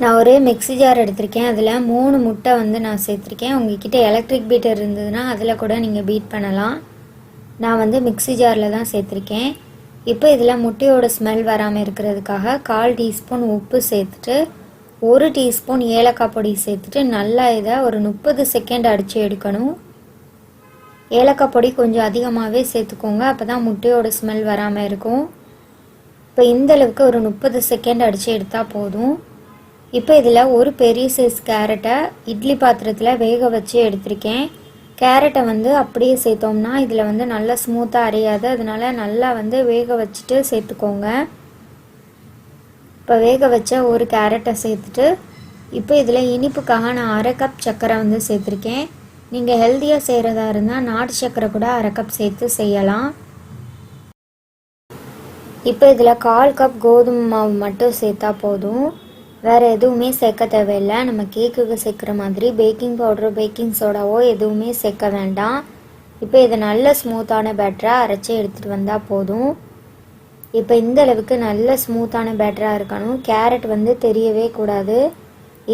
நான் ஒரு mixie jar எடுத்திருக்கேன். அதில் மூணு முட்டை வந்து நான் சேர்த்துருக்கேன். உங்ககிட்ட எலக்ட்ரிக் பீட்டர் இருந்ததுன்னா அதில் கூட நீங்கள் பீட் பண்ணலாம். நான் வந்து மிக்ஸி ஜாரில் தான் சேர்த்துருக்கேன். இப்போ இதில் முட்டையோட ஸ்மெல் வராமல் இருக்கிறதுக்காக கால் டீஸ்பூன் உப்பு சேர்த்துட்டு ஒரு டீஸ்பூன் ஏலக்காய் பொடி சேர்த்துட்டு நல்லா இதை ஒரு முப்பது செகண்ட் அடித்து எடுக்கணும். ஏலக்காய் பொடி கொஞ்சம் அதிகமாகவே சேர்த்துக்கோங்க. அப்போ தான் முட்டையோட ஸ்மெல் வராமல் இருக்கும். இப்போ இந்தளவுக்கு ஒரு முப்பது செகண்ட் அடித்து எடுத்தால் போதும். இப்போ இதில் ஒரு பெரிய சைஸ் கேரட்டை இட்லி பாத்திரத்தில் வேக வச்சு எடுத்திருக்கேன். கேரட்டை வந்து அப்படியே சேர்த்தோம்னா இதில் வந்து நல்லா ஸ்மூத்தாக அரையாது. அதனால் நல்லா வந்து வேக வச்சுட்டு சேர்த்துக்கோங்க. இப்போ வேக வச்ச ஒரு கேரட்டை சேர்த்துட்டு இப்போ இதில் இனிப்புக்காக நான் அரை கப் சர்க்கரை வந்து சேர்த்துருக்கேன். நீங்கள் ஹெல்த்தியாக செய்கிறதா இருந்தால் நாட்டு சர்க்கரை கூட அரை கப் சேர்த்து செய்யலாம். இப்போ இதில் கால் கப் கோதுமை மாவு மட்டும் சேர்த்தா போதும். வேறு எதுவுமே சேர்க்க தேவையில்லை. நம்ம கேக்குக்கு சேர்க்குற மாதிரி பேக்கிங் பவுடரோ பேக்கிங் சோடாவோ எதுவுமே சேர்க்க வேண்டாம். இப்போ இதை நல்ல ஸ்மூத்தான பேட்டராக அரைச்சி எடுத்துகிட்டு வந்தால் போதும். இப்போ இந்த அளவுக்கு நல்ல ஸ்மூத்தான பேட்டராக இருக்கணும். கேரட் வந்து தெரியவே கூடாது.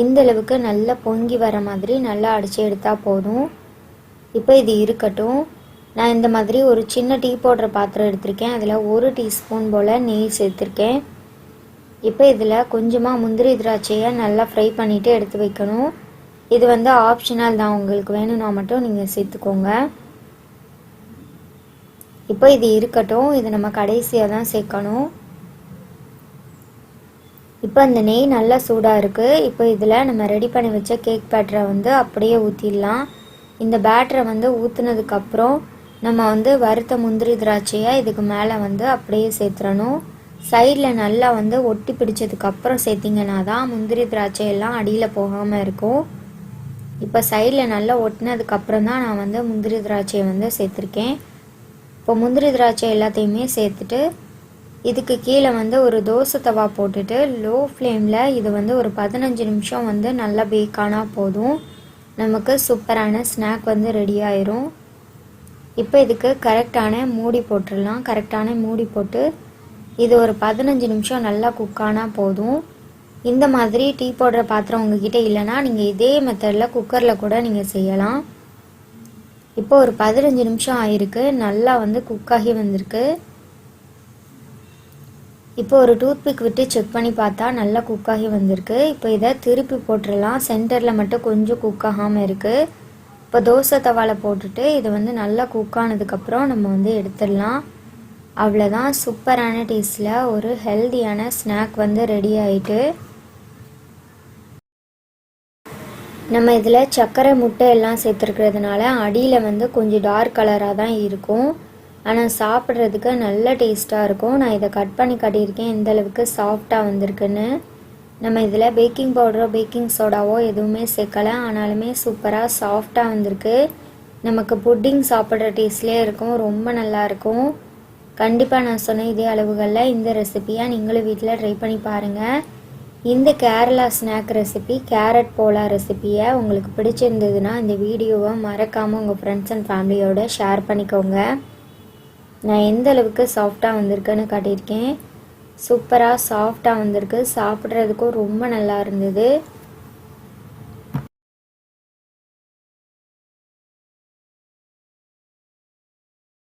இந்த அளவுக்கு நல்லா பொங்கி வர மாதிரி நல்லா அடித்து எடுத்தால் போதும். இப்போ இது இருக்கட்டும். நான் இந்த மாதிரி ஒரு சின்ன டீ போடுற பாத்திரம் எடுத்திருக்கேன். அதில் ஒரு டீஸ்பூன் போல் நெய் சேர்த்துருக்கேன். இப்போ இதில் கொஞ்சமாக முந்திரி திராட்சையை நல்லா ஃப்ரை பண்ணிவிட்டு எடுத்து வைக்கணும். இது வந்து ஆப்ஷனல் தான். உங்களுக்கு வேணும்னா மட்டும் நீங்கள் சேர்த்துக்கோங்க. இப்போ இது இருக்கட்டும். இது நம்ம கடைசியாக தான் சேர்க்கணும். இப்போ அந்த நெய் நல்லா சூடாக இருக்குது இப்போ இதில் நம்ம ரெடி பண்ணி வச்ச கேக் பேட்டரை வந்து அப்படியே ஊற்றிடலாம் இந்த பேட்டரை வந்து ஊற்றுனதுக்கப்புறம் நம்ம வந்து வறுத்த முந்திரி திராட்சையை இதுக்கு மேலே வந்து அப்படியே சேர்த்துறணும். சைடில் நல்லா வந்து ஒட்டி பிடிச்சதுக்கப்புறம் சேர்த்திங்கன்னா தான் முந்திரி திராட்சை எல்லாம் அடியில் போகாமல் இருக்கும். இப்போ சைடில் நல்லா ஒட்டினதுக்கப்புறம் தான் நான் வந்து முந்திரி திராட்சையை வந்து சேர்த்துருக்கேன். இப்போ முந்திரி திராட்சை எல்லாத்தையுமே சேர்த்துட்டு இதுக்கு கீழே வந்து ஒரு தோசை தவா போட்டுட்டு லோ ஃப்ளேமில் இது வந்து ஒரு பதினஞ்சு நிமிஷம் வந்து நல்லா பேக் ஆனால் போதும். நமக்கு சூப்பரான ஸ்நாக் வந்து ரெடி ஆயிரும். இப்போ இதுக்கு கரெக்டான மூடி போட்டுடலாம். கரெக்டான மூடி போட்டு இது ஒரு பதினஞ்சு நிமிஷம் நல்லா குக் ஆனால் போதும். இந்த மாதிரி டீ போடுற பாத்திரம் உங்ககிட்ட இல்லைன்னா நீங்கள் இதே மெத்தடில் குக்கரில் கூட நீங்கள் செய்யலாம். இப்போ ஒரு பதினஞ்சு நிமிஷம் ஆயிருக்கு. நல்லா வந்து குக் ஆகி வந்திருக்கு. இப்போ ஒரு டூத்பிக் விட்டு செக் பண்ணி பார்த்தா நல்லா குக் ஆகி வந்திருக்கு. இப்போ இதை திருப்பி போட்டுடலாம். சென்டரில் மட்டும் கொஞ்சம் குக் ஆகாமல் இருக்குது இப்போ தோசை தவாவில் போட்டுட்டு இது வந்து நல்லா குக் ஆனதுக்கப்புறம் நம்ம வந்து எடுத்துடலாம். அவ்வளோதான் சூப்பரான டேஸ்டில் ஒரு ஹெல்த்தியான ஸ்நாக் வந்து ரெடி ஆகிட்டு நம்ம இதில் சர்க்கரை முட்டை எல்லாம் சேர்த்துருக்கிறதுனால அடியில் வந்து கொஞ்சம் டார்க் கலராக தான் இருக்கும். ஆனால் சாப்பிட்றதுக்கு நல்ல டேஸ்ட்டாக இருக்கும். நான் இதை கட் பண்ணி கட்டியிருக்கேன். எந்த அளவுக்கு சாஃப்டாக வந்திருக்குன்னு. நம்ம இதில் பேக்கிங் பவுடரோ பேக்கிங் சோடாவோ எதுவுமே சேர்க்கல. ஆனாலுமே சூப்பராக சாஃப்டாக வந்திருக்கு. நமக்கு புட்டிங் சாப்பிட்ற டேஸ்ட்லேயே இருக்கும். ரொம்ப நல்லாயிருக்கும் கண்டிப்பாக நான் சொன்ன இதே அளவுகளில் இந்த ரெசிபியை நீங்களும் வீட்டில் ட்ரை பண்ணி பாருங்கள் இந்த கேரளா ஸ்நாக் ரெசிபி கேரட் போலா ரெசிபியை உங்களுக்கு பிடிச்சிருந்ததுன்னா இந்த வீடியோவை மறக்காமல் உங்கள் ஃப்ரெண்ட்ஸ் அண்ட் ஃபேமிலியோட ஷேர் பண்ணிக்கோங்க. நான் எந்த அளவுக்கு சாஃப்டாக வந்திருக்குன்னு காட்டியிருக்கேன். சூப்பராக சாஃப்டாக வந்திருக்கு. சாப்பிட்றதுக்கும் ரொம்ப நல்லா இருந்தது.